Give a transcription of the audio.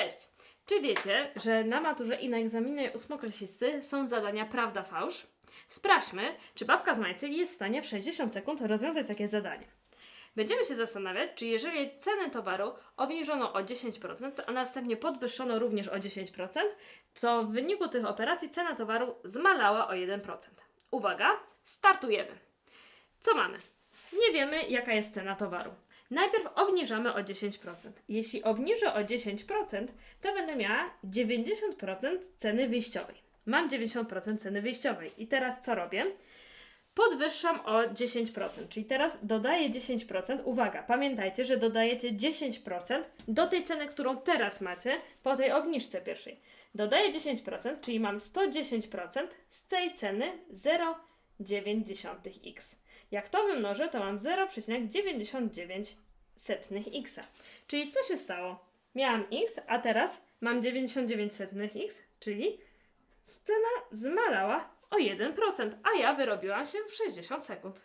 Cześć! Czy wiecie, że na maturze i na egzaminie ósmoklasisty są zadania prawda-fałsz? Sprawdźmy, czy babka z Majcyli jest w stanie w 60 sekund rozwiązać takie zadanie. Będziemy się zastanawiać, czy jeżeli cenę towaru obniżono o 10%, a następnie podwyższono również o 10%, to w wyniku tych operacji cena towaru zmalała o 1%. Uwaga, startujemy! Co mamy? Nie wiemy, jaka jest cena towaru. Najpierw obniżamy o 10%. Jeśli obniżę o 10%, to będę miała 90% ceny wyjściowej. Mam 90% ceny wyjściowej. I teraz co robię? Podwyższam o 10%, czyli teraz dodaję 10%. Uwaga, pamiętajcie, że dodajecie 10% do tej ceny, którą teraz macie po tej obniżce pierwszej. Dodaję 10%, czyli mam 110% z tej ceny 0,9x. Jak to wymnożę, to mam 0,99 setnych x. Czyli co się stało? Miałam x, a teraz mam 99 setnych x, czyli cena zmalała o 1%, a ja wyrobiłam się w 60 sekund.